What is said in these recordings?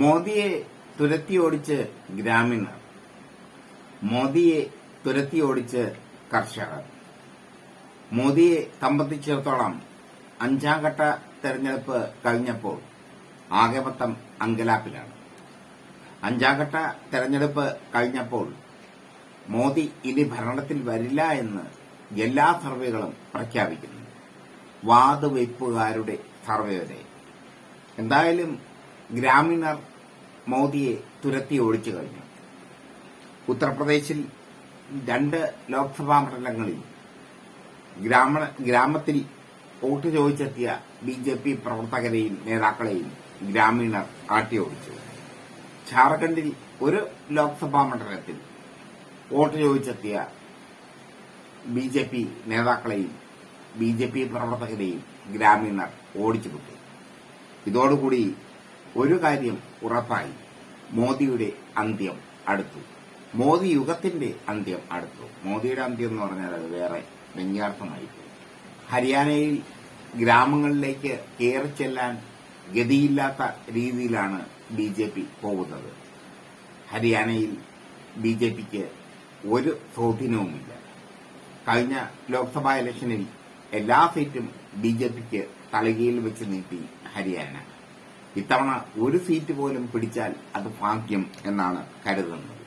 മോദിയെ തുരത്തി ഓടിച്ച് ഗ്രാമീണർ. മോദിയെ തുരത്തി ഓടിച്ച് കർഷകർ. മോദിയെ സംബന്ധിച്ചിടത്തോളം അഞ്ചാം ഘട്ട തെരഞ്ഞെടുപ്പ് കഴിഞ്ഞപ്പോൾ ആകെ അങ്കലാപ്പിലാണ്. അഞ്ചാം ഘട്ട തെരഞ്ഞെടുപ്പ് കഴിഞ്ഞപ്പോൾ മോദി ഇനി ഭരണത്തിൽ വരില്ല എന്ന് എല്ലാ സർവേകളും പ്രഖ്യാപിക്കുന്നു. വാതുവയ്പ്പുകാരുടെ സർവേ വരെ എന്തായാലും ഗ്രാമീണർ മോദിയെ തുരത്തി ഓടിച്ചു കഴിഞ്ഞു. ഉത്തർപ്രദേശിൽ രണ്ട് ലോക്സഭാ മണ്ഡലങ്ങളിൽ ഗ്രാമ ഗ്രാമത്തിൽ വോട്ട് ചോദിച്ചെത്തിയ ബി ജെ പി പ്രവർത്തകരെയും നേതാക്കളെയും ഗ്രാമീണർ ആട്ടിയോടിച്ചു. ഝാർഖണ്ഡിൽ ഒരു ലോക്സഭാ മണ്ഡലത്തിൽ വോട്ട് ചോദിച്ചെത്തിയ ബി ജെ പി നേതാക്കളെയും ബി ജെ പി പ്രവർത്തകരെയും ഗ്രാമീണർ ഓടിച്ചു വിട്ടു ഇതോടുകൂടി ഒരു കാര്യം ഉറപ്പായി. മോദിയുടെ അന്ത്യം അടുത്തു. മോദി യുഗത്തിന്റെ അന്ത്യം അടുത്തു. മോദിയുടെ അന്ത്യം എന്ന് പറഞ്ഞാൽ അത് വേറെ വ്യംഗ്യാർത്ഥമായി ഹരിയാനയിൽ ഗ്രാമങ്ങളിലേക്ക് കയറി ചെല്ലാൻ ഗതിയില്ലാത്ത രീതിയിലാണ് ബി ജെ പി പോകുന്നത്. ഹരിയാനയിൽ ബി ജെ പിക്ക് ഒരു സ്വാധീനവുമില്ല. കഴിഞ്ഞ ലോക്സഭാ ഇലക്ഷനിൽ എല്ലാ സീറ്റും ബി ജെ പിക്ക് തളികയിൽ വെച്ച് നീട്ടി ഹരിയാന. ഇത്തവണ ഒരു സീറ്റ് പോലും പിടിച്ചാൽ അത് ഭാഗ്യം എന്നാണ് കരുതുന്നത്.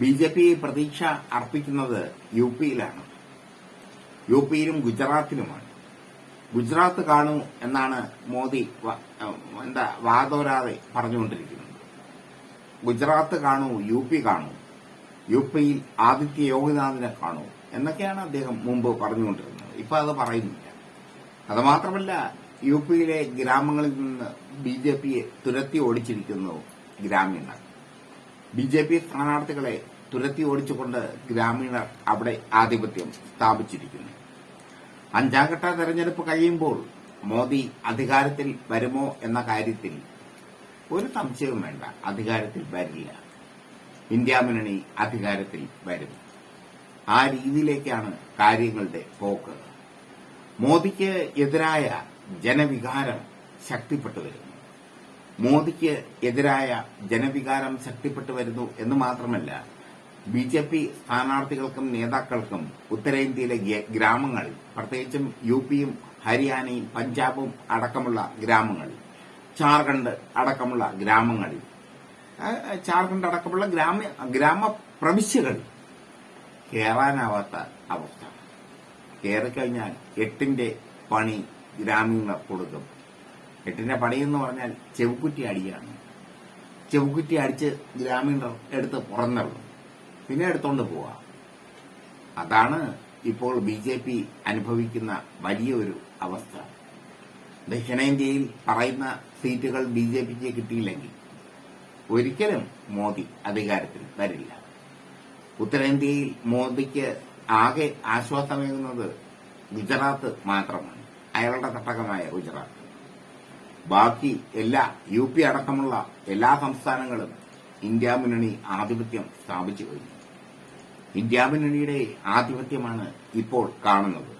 ബി ജെ പി പ്രതീക്ഷ അർപ്പിക്കുന്നത് യു പിയിലാണ്. യു പിയിലും ഗുജറാത്തിലുമാണ്. ഗുജറാത്ത് കാണൂ എന്നാണ് മോദി എന്താ വാതോരാതെ പറഞ്ഞുകൊണ്ടിരിക്കുന്നത്. ഗുജറാത്ത് കാണൂ യു പി കാണൂ യു പിയിൽ ആദിത്യ യോഗിനാഥിനെ കാണൂ എന്നൊക്കെയാണ് അദ്ദേഹം മുമ്പ് പറഞ്ഞുകൊണ്ടിരുന്നത്. ഇപ്പൊ അത് പറയുന്നില്ല. അത് മാത്രമല്ല യു പിയിലെ ഗ്രാമങ്ങളിൽ നിന്ന് ബി ജെ പിയെ തുരത്തി ഓടിച്ചിരിക്കുന്നു ഗ്രാമീണർ. ബി ജെ പി സ്ഥാനാർത്ഥികളെ തുരത്തി ഓടിച്ചുകൊണ്ട് ഗ്രാമീണർ അവിടെ ആധിപത്യം സ്ഥാപിച്ചിരിക്കുന്നു. അഞ്ചാംഘട്ട തെരഞ്ഞെടുപ്പ് കഴിയുമ്പോൾ മോദി അധികാരത്തിൽ വരുമോ എന്ന കാര്യത്തിൽ ഒരു സംശയവും വേണ്ട. അധികാരത്തിൽ വരില്ല. ഇന്ത്യ മുന്നണി അധികാരത്തിൽ വരും. ആ രീതിയിലേക്കാണ് കാര്യങ്ങളുടെ പോക്ക്. മോദിക്ക് എതിരായ ജനവികാരം ശക്തിപ്പെട്ടു വരുന്നു. മോദിക്ക് എതിരായ ജനവികാരം ശക്തിപ്പെട്ടു വരുന്നു എന്ന് മാത്രമല്ല ബി ജെ പി സ്ഥാനാർത്ഥികൾക്കും നേതാക്കൾക്കും ഉത്തരേന്ത്യയിലെ ഗ്രാമങ്ങൾ പ്രത്യേകിച്ചും യു പിയും ഹരിയാനയും പഞ്ചാബും അടക്കമുള്ള ഗ്രാമങ്ങളിൽ ജാർഖണ്ഡ് അടക്കമുള്ള ഗ്രാമങ്ങളിൽ ഝാർഖണ്ഡ് അടക്കമുള്ള ഗ്രാമ ഗ്രാമപ്രവിശ്യകൾ കയറാനാവാത്ത അവസ്ഥ. കയറിക്കഴിഞ്ഞാൽ എട്ടിന്റെ പണി ഗ്രാമീണർ കൊടുക്കും. എട്ടിന്റെ പണി എന്ന് പറഞ്ഞാൽ ചെവുക്കുറ്റി അടിയാണ്. ചെവുക്കുറ്റി അടിച്ച് ഗ്രാമീണർ എടുത്ത് പുറന്തള്ളും. പിന്നെ എടുത്തോണ്ട് പോവാം. അതാണ് ഇപ്പോൾ ബി ജെ പി അനുഭവിക്കുന്ന വലിയൊരു അവസ്ഥ. ദക്ഷിണേന്ത്യയിൽ പറയുന്ന സീറ്റുകൾ ബി ജെ പിക്ക് കിട്ടിയില്ലെങ്കിൽ ഒരിക്കലും മോദി അധികാരത്തിൽ വരില്ല. ഉത്തരേന്ത്യയിൽ മോദിക്ക് ആകെ ആശ്വാസമേകുന്നത് ഗുജറാത്ത് മാത്രമാണ്. അയാളുടെ തട്ടകമായ ഗുജറാത്ത്. ബാക്കി എല്ലാ യു പി അടക്കമുള്ള എല്ലാ സംസ്ഥാനങ്ങളും ഇന്ത്യ മുന്നണി ആധിപത്യം സ്ഥാപിച്ചു കഴിഞ്ഞു. ഇന്ത്യ മുന്നണിയുടെ ആധിപത്യമാണ് ഇപ്പോൾ കാണുന്നത്.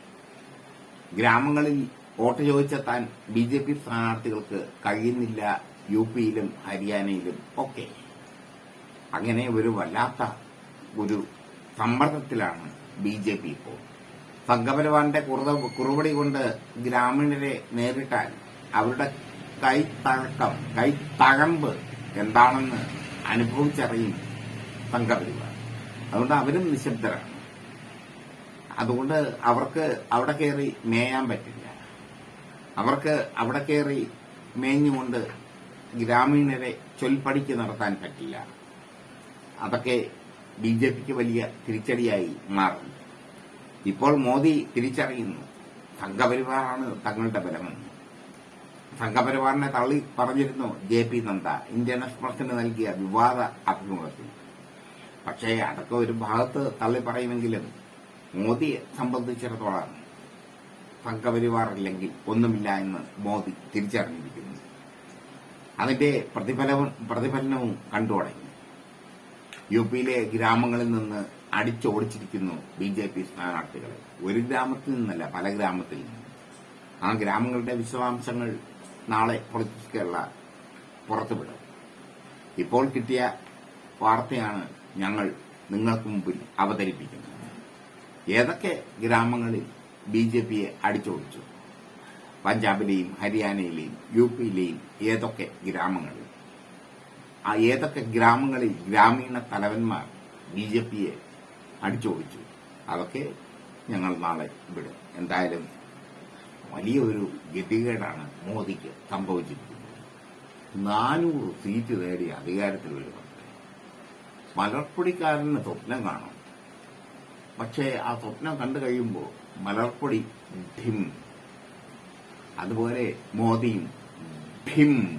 ഗ്രാമങ്ങളിൽ വോട്ട് ചോദിച്ചെത്താൻ ബി ജെ പി സ്ഥാനാർത്ഥികൾക്ക് കഴിയുന്നില്ല യു പിയിലും ഹരിയാനയിലും ഒക്കെ. അങ്ങനെ ഒരു വല്ലാത്ത ഒരു സമ്മർദ്ദത്തിലാണ് ബി ജെ പി ഇപ്പോൾ. സംഘപരിവാറിന്റെ കുറു- കുറുപടി കൊണ്ട് ഗ്രാമീണരെ നേരിട്ടാൽ അവരുടെ കൈത്തഴക്കം കൈത്തഴമ്പ് എന്താണെന്ന് അനുഭവിച്ചറിയും സംഘപരിവാർ. അതുകൊണ്ട് അവരും നിശബ്ദരാണ്. അതുകൊണ്ട് അവർക്ക് അവിടെ കയറി മേയാൻ പറ്റില്ല. അവർക്ക് അവിടെ കയറി മേഞ്ഞുകൊണ്ട് ഗ്രാമീണരെ ചൊൽപ്പടിക്ക് നടത്താൻ പറ്റില്ല. അതൊക്കെ ബി ജെ പിക്ക് വലിയ തിരിച്ചടിയായി മാറും ഇപ്പോൾ മോദി തിരിച്ചറിയുന്നു. സംഘപരിവാറാണ് തങ്ങളുടെ ബലമെന്ന് സംഘപരിവാറിനെ തള്ളി പറഞ്ഞിരുന്നു ജെ പി നന്ദ ഇന്ത്യൻ എക്സ്പ്രസിന് നൽകിയ വിവാദ അഭിമുഖത്തിൽ. പക്ഷേ അതൊക്കെ ഒരു ഭാഗത്ത് തള്ളി പറയുമെങ്കിലും മോദിയെ സംബന്ധിച്ചിടത്തോളം സംഘപരിവാറില്ലെങ്കിൽ ഒന്നുമില്ല എന്ന് മോദി തിരിച്ചറിഞ്ഞിരിക്കുന്നു. അതിന്റെ പ്രതിഫലവും പ്രതിഫലനവും കണ്ടു തുടങ്ങി. യു പിയിലെ ഗ്രാമങ്ങളിൽ നിന്ന് അടിച്ചോടിച്ചിരിക്കുന്നു ബി ജെ പി സ്ഥാനാർത്ഥികളെ. ഒരു ഗ്രാമത്തിൽ നിന്നല്ല പല ഗ്രാമത്തിൽ നിന്ന്. ആ ഗ്രാമങ്ങളുടെ വിശദാംശങ്ങൾ നാളെ പൊളിറ്റിക്സ് കേരള പുറത്തുവിടും. ഇപ്പോൾ കിട്ടിയ വാർത്തയാണ് ഞങ്ങൾ നിങ്ങൾക്ക് മുമ്പിൽ അവതരിപ്പിക്കുന്നത്. ഏതൊക്കെ ഗ്രാമങ്ങളിൽ ബി ജെ പിയെ അടിച്ചോടിച്ചു? പഞ്ചാബിലെയും ഹരിയാനയിലെയും യു പിയിലെയും ഏതൊക്കെ ഗ്രാമങ്ങളിൽ? ആ ഏതൊക്കെ ഗ്രാമങ്ങളിൽ ഗ്രാമീണ തലവന്മാർ ബി ജെ പിയെ അടിച്ചോടിച്ചു. അതൊക്കെ ഞങ്ങൾ നാളെ വിടും. എന്തായാലും വലിയൊരു ഗതികേടാണ് മോദിക്ക് സംഭവിച്ചിരിക്കുന്നത്. നാനൂറ് സീറ്റ് നേടി അധികാരത്തിൽ വരുന്നത് മലർപ്പൊടിക്കാരന് സ്വപ്നം കാണും. പക്ഷേ ആ സ്വപ്നം കണ്ടു കഴിയുമ്പോൾ മലർപ്പൊടി ഭിം. അതുപോലെ മോദിയും ഭിം.